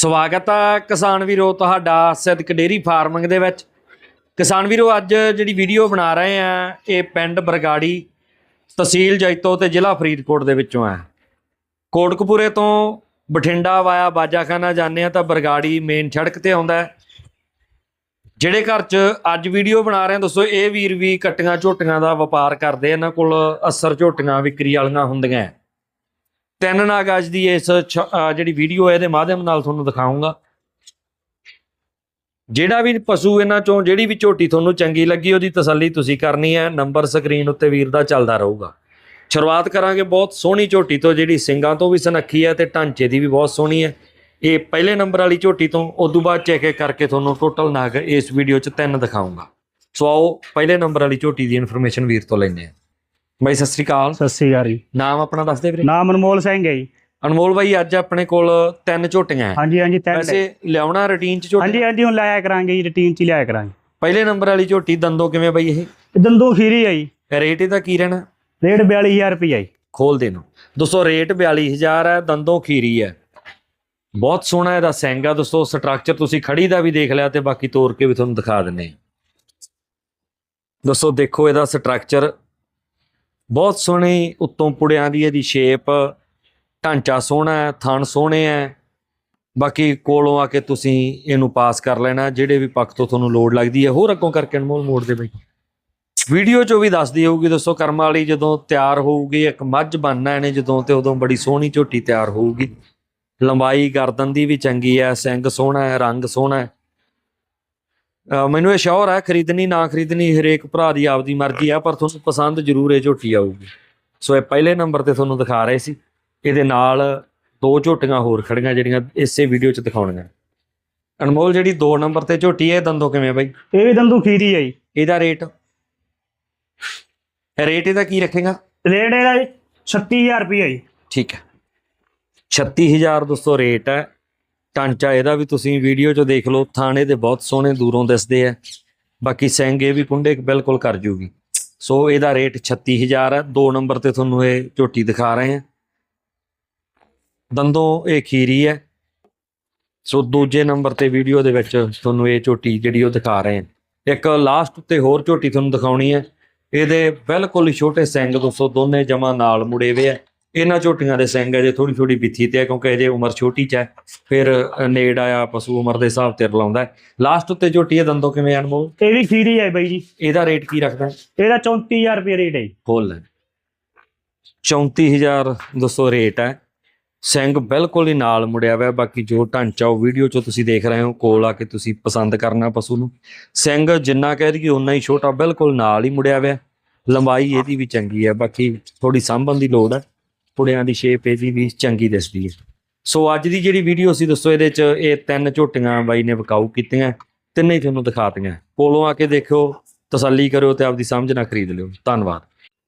ਸਵਾਗਤ ਹੈ ਕਿਸਾਨ ਵੀਰੋ ਤੁਹਾਡਾ ਸਿੱਧਕ ਡੇਰੀ ਫਾਰਮਿੰਗ ਦੇ ਵਿੱਚ। ਕਿਸਾਨ ਵੀਰੋ, ਅੱਜ ਜਿਹੜੀ ਵੀਡੀਓ ਬਣਾ ਰਹੇ ਆ, ਇਹ ਪਿੰਡ ਬਰਗਾੜੀ ਤਹਿਸੀਲ ਜੈਤੋ ਤੇ ਜ਼ਿਲ੍ਹਾ ਫਰੀਦਕੋਟ ਦੇ ਵਿੱਚੋਂ ਆ ਕੋਟਕਪੂਰੇ ਤੋਂ ਬਠਿੰਡਾ ਵਾਇਆ ਬਾਜਾਖਾਨਾ ਜਾਂਦੇ ਆ ਤਾਂ ਬਰਗਾੜੀ ਮੇਨ ਸੜਕ ਤੇ ਆਉਂਦਾ ਜਿਹੜੇ ਘਰ 'ਚ ਅੱਜ ਵੀਡੀਓ ਬਣਾ ਰਹੇ ਆ ਦੋਸਤੋ ਇਹ ਵੀਰ ਵੀ ਕੱਟੀਆਂ ਝੋਟੀਆਂ ਦਾ ਵਪਾਰ ਕਰਦੇ ਇਹਨਾਂ ਕੋਲ ਅਸਰ ਝੋਟੀਆਂ ਵਿਕਰੀ ਵਾਲੀਆਂ ਹੁੰਦੀਆਂ ਤਿੰਨ ਨਾਗ ਅੱਜ ਦੀ ਇਸ ਛ- ਜਿਹੜੀ ਵੀਡੀਓ ਹੈ, ਇਹਦੇ ਮਾਧਿਅਮ ਨਾਲ ਤੁਹਾਨੂੰ ਦਿਖਾਉਂਗਾ ਜਿਹੜਾ ਵੀ ਪਸ਼ੂ ਇਹਨਾਂ ਚੋਂ ਜਿਹੜੀ ਵੀ ਝੋਟੀ ਤੁਹਾਨੂੰ ਚੰਗੀ ਲੱਗੀ, ਉਹਦੀ ਤਸੱਲੀ ਤੁਸੀਂ ਕਰਨੀ ਹੈ। ਨੰਬਰ ਸਕਰੀਨ ਉੱਤੇ ਵੀਰ ਦਾ ਚੱਲਦਾ ਰਹੂਗਾ। ਸ਼ੁਰੂਆਤ ਕਰਾਂਗੇ ਬਹੁਤ ਸੋਹਣੀ ਝੋਟੀ ਤੋਂ, ਜਿਹੜੀ ਸਿੰਗਾਂ ਤੋਂ ਵੀ ਸੁਨੱਖੀ ਹੈ ਤੇ ਢਾਂਚੇ ਦੀ ਵੀ ਬਹੁਤ ਸੋਹਣੀ ਹੈ। ਇਹ ਪਹਿਲੇ ਨੰਬਰ ਵਾਲੀ ਝੋਟੀ ਤੋਂ ਉਸ ਤੋਂ ਬਾਅਦ ਚੈੱਕ ਕਰਕੇ ਤੁਹਾਨੂੰ ਟੋਟਲ ਨਾਗ ਇਸ ਵੀਡੀਓ 'ਚ ਤਿੰਨ ਦਿਖਾਉਂਗਾ ਸੋ ਆਓ, ਪਹਿਲੇ ਨੰਬਰ ਵਾਲੀ ਝੋਟੀ ਦੀ ਇਨਫੋਰਮੇਸ਼ਨ ਵੀਰ ਤੋਂ ਲੈਂਦੇ ਹਾਂ। ਬਾਈ ਸਤਿ ਸ੍ਰੀ ਅਕਾਲ। ਸਤਿ ਸ੍ਰੀ ਅਕਾਲ ਜੀ। ਨਾਮ ਆਪਣਾ ਦੱਸ ਦੇ ਵੀਰੇ। ਨਾਮ ਅਨਮੋਲ ਸਿੰਘ ਹੈ ਜੀ। ਅਨਮੋਲ ਬਾਈ ਅੱਜ ਆਪਣੇ ਕੋਲ ਤਿੰਨ ਝੋਟੀਆਂ ਹੈ। ਹਾਂਜੀ ਹਾਂਜੀ ਤਿੰਨ ਵੈਸੇ ਲਿਆਉਣਾ ਰੁਟੀਨ ਚ ਝੋਟੀ ਹਾਂਜੀ ਹਾਂਜੀ ਹੁਣ ਲਾਇਆ ਕਰਾਂਗੇ ਜੀ ਰੁਟੀਨ ਚ ਹੀ ਲਾਇਆ ਕਰਾਂਗੇ। ਪਹਿਲੇ ਨੰਬਰ ਵਾਲੀ ਝੋਟੀ ਦੰਦੋ ਕਿਵੇਂ ਬਈ ਇਹ? ਦੰਦੋ ਖੀਰੀ ਹੈ ਜੀ। ਰੇਟ ਇਹਦਾ ਕੀ ਰਹਿਣਾ? ਰੇਟ 42000 ਰੁਪਏ ਜੀ। ਖੋਲ ਦੇ ਨੂੰ ਦੋਸਤੋ ਰੇਟ 42000 ਹੈ ਦੰਦੋ ਖੀਰੀ ਹੈ। ਬਹੁਤ ਸੋਹਣਾ ਇਹਦਾ ਸਿੰਘ ਆ। ਦੋਸਤੋ ਸਟਰਕਚਰ ਤੁਸੀਂ ਖੜੀ ਦਾ ਵੀ ਦੇਖ ਲਿਆ ਤੇ ਬਾਕੀ ਤੋੜ ਕੇ ਵੀ ਤੁਹਾਨੂੰ ਦਿਖਾ ਦਿੰਨੇ ਹਾਂ। ਦੋਸਤੋ ਦੇਖੋ ਇਹਦਾ ਸਟਰਕਚਰ ਬਹੁਤ ਸੋਹਣੀ ਉੱਤੋਂ ਪੁੜਿਆਂ ਦੀ ਇਹਦੀ ਸ਼ੇਪ ਢਾਂਚਾ ਸੋਹਣਾ ਹੈ, ਥਣ ਸੋਹਣੇ ਹੈ। ਬਾਕੀ ਕੋਲੋਂ ਆ ਕੇ ਤੁਸੀਂ ਇਹਨੂੰ ਪਾਸ ਕਰ ਲੈਣਾ, ਜਿਹੜੇ ਵੀ ਪੱਖ ਤੋਂ ਤੁਹਾਨੂੰ ਲੋੜ ਲੱਗਦੀ ਹੈ। ਹੋਰ ਅੱਗੋਂ ਕਰਕੇ ਅਨਮੋਲ ਮੋੜ ਦੇ ਬਈ। ਵੀਡੀਓ 'ਚੋਂ ਵੀ ਦੱਸਦੀ ਹੋਊਗੀ ਦੱਸੋ ਕਰਮ ਵਾਲੀ ਜਦੋਂ ਤਿਆਰ ਹੋਊਗੀ, ਇੱਕ ਮੱਝ ਬਣਨਾ ਇਹਨੇ ਜਦੋਂ ਤੇ ਉਦੋਂ ਬੜੀ ਸੋਹਣੀ ਝੋਟੀ ਤਿਆਰ ਹੋਊਗੀ। ਲੰਬਾਈ ਗਰਦਨ ਦੀ ਵੀ ਚੰਗੀ ਹੈ, ਸਿੰਗ ਸੋਹਣਾ ਹੈ, ਰੰਗ ਸੋਹਣਾ ਹੈ। ਮੈਨੂੰ ਇਹ ਸ਼ੌਰ ਹੈ ਖਰੀਦਣੀ ਨਾ ਖਰੀਦਣੀ ਹਰੇਕ ਭਰਾ ਦੀ ਆਪਦੀ ਮਰਜ਼ੀ ਹੈ ਪਰ ਤੁਹਾਨੂੰ ਪਸੰਦ ਜ਼ਰੂਰ ਇਹ ਝੋਟੀ ਆਊਗੀ। ਸੋ ਇਹ ਪਹਿਲੇ ਨੰਬਰ ਤੇ ਤੁਹਾਨੂੰ ਦਿਖਾ ਰਹੇ ਸੀ। ਇਹਦੇ ਨਾਲ ਦੋ ਝੋਟੀਆਂ ਹੋਰ ਖੜੀਆਂ ਜਿਹੜੀਆਂ ਇਸੇ ਵੀਡੀਓ 'ਚ ਦਿਖਾਉਣੀਆਂ। ਅਨਮੋਲ ਜਿਹੜੀ 2 ਨੰਬਰ ਤੇ ਝੋਟੀ ਹੈ ਦੰਦੋਂ ਕਿਵੇਂ ਬਈ? ਇਹ ਵੀ ਦੰਦੋ ਖੀਰੀ ਹੈ ਜੀ। ਇਹਦਾ ਰੇਟ? ਰੇਟ ਇਹਦਾ ਕੀ ਰੱਖੇਗਾ? ਰੇਟ ਇਹਦਾ ਜੀ 36000 ਰੁਪਏ ਜੀ। ਠੀਕ ਹੈ। 36000 ਦੋਸਤੋ ਰੇਟ ਹੈ। ਢਾਂਚਾ ਇਹਦਾ ਵੀ ਤੁਸੀਂ ਵੀਡੀਓ 'ਚ ਦੇਖ ਲਓ, ਥਾਣੇ ਦੇ ਬਹੁਤ ਸੋਹਣੇ ਦੂਰੋਂ ਦਿਸਦੇ ਆ। ਬਾਕੀ ਸਿੰਘ ਇਹ ਵੀ ਕੁੰਡੇ ਬਿਲਕੁਲ ਕਰ ਜੂਗੀ। ਸੋ ਇਹਦਾ ਰੇਟ 36000 ਹੈ ਦੋ ਨੰਬਰ ਤੇ ਤੁਹਾਨੂੰ ਇਹ ਝੋਟੀ ਦਿਖਾ ਰਹੇ ਹਾਂ ਦੰਦੋਂ ਇਹ ਖੀਰੀ ਹੈ ਸੋ ਦੂਜੇ ਨੰਬਰ ਤੇ ਵੀਡੀਓ ਦੇ ਵਿੱਚ ਤੁਹਾਨੂੰ ਇਹ ਝੋਟੀ ਜਿਹੜੀ ਉਹ ਦਿਖਾ ਰਹੇ ਹਾਂ ਇੱਕ ਲਾਸਟ ਉੱਤੇ ਹੋਰ ਝੋਟੀ ਤੁਹਾਨੂੰ ਦਿਖਾਉਣੀ ਹੈ ਇਹਦੇ ਬਿਲਕੁਲ ਹੀ ਛੋਟੇ ਸਿੰਘ ਦੋਸਤੋ, ਦੋਨੇ ਜਮਾ ਨਾਲ ਮੁੜੇ ਹੋਏ ਆ। ਇਹਨਾਂ ਝੋਟੀਆਂ ਦੇ ਸਿੰਘ ਅਜੇ ਥੋੜੀ ਥੋੜੀ ਬਿੱਥੀ ਤੇ ਆ ਕਿਉਂਕਿ ਅਜੇ ਉਮਰ ਛੋਟੀ ਚ ਹੈ। ਫਿਰ ਨੇੜ ਆਇਆ ਪਸ਼ੂ ਉਮਰ ਦੇ ਹਿਸਾਬ ਤੇ ਰਲਾਉਂਦਾ ਲਾਸਟ ਉੱਤੇ ਝੋਟੀ ਇਹ ਦੰਦੋਂ ਕਿਵੇਂ ਅਨਮੋਲ? ਇਹ ਵੀ ਖੀਰੀ ਹੈ ਬਾਈ ਜੀ। ਇਹਦਾ ਰੇਟ ਕੀ ਰੱਖਦਾ? ਹੈ? ਇਹਦਾ 34000 ਰੁਪਏ ਰੇਟ ਹੈ ਜੀ। ਖੋਲ ਲੈ 34000 ਦੋਸਤੋ ਰੇਟ ਹੈ। ਸਿੰਘ ਬਿਲਕੁਲ ਹੀ ਨਾਲ ਮੁੜਿਆ ਹੋਇਆ ਬਾਕੀ ਜੋ ਢਾਂਚਾ ਉਹ ਵੀਡੀਓ 'ਚ ਤੁਸੀਂ ਦੇਖ ਰਹੇ ਹੋ ਕੋਲ ਆ ਕੇ ਤੁਸੀਂ ਪਸੰਦ ਕਰਨਾ ਪਸ਼ੂ ਨੂੰ। ਸਿੰਘ ਜਿੰਨਾ ਕਹਿ ਦਈਏ ਉਨਾ ਹੀ ਛੋਟਾ ਬਿਲਕੁਲ ਨਾਲ ਹੀ ਮੁੜਿਆ ਹੋਇਆ। ਲੰਬਾਈ ਇਹਦੀ ਵੀ ਚੰਗੀ ਹੈ ਬਾਕੀ ਥੋੜੀ ਸਾਂਭਣ ਦੀ ਲੋੜ ਹੈ। ਪੁੜਿਆਂ ਦੀ ਸ਼ੇਪ ਇਹਦੀ ਵੀ ਚੰਗੀ ਦਿਸਦੀ ਹੈ। ਸੋ ਅੱਜ ਦੀ ਜਿਹੜੀ ਵੀਡੀਓ ਸੀ ਦੋਸਤੋ ਇਹਦੇ 'ਚ ਇਹ ਤਿੰਨ ਝੋਟੀਆਂ ਬਾਈ ਨੇ ਵਿਕਾਊ ਕੀਤੀਆਂ, ਤਿੰਨੇ ਹੀ ਤੁਹਾਨੂੰ ਦਿਖਾਤੀਆਂ ਕੋਲੋਂ ਆ ਕੇ ਦੇਖਿਓ, ਤਸੱਲੀ ਕਰਿਓ ਤੇ ਆਪਦੀ ਸਮਝ ਨਾਲ ਖਰੀਦ ਲਿਓ। ਧੰਨਵਾਦ।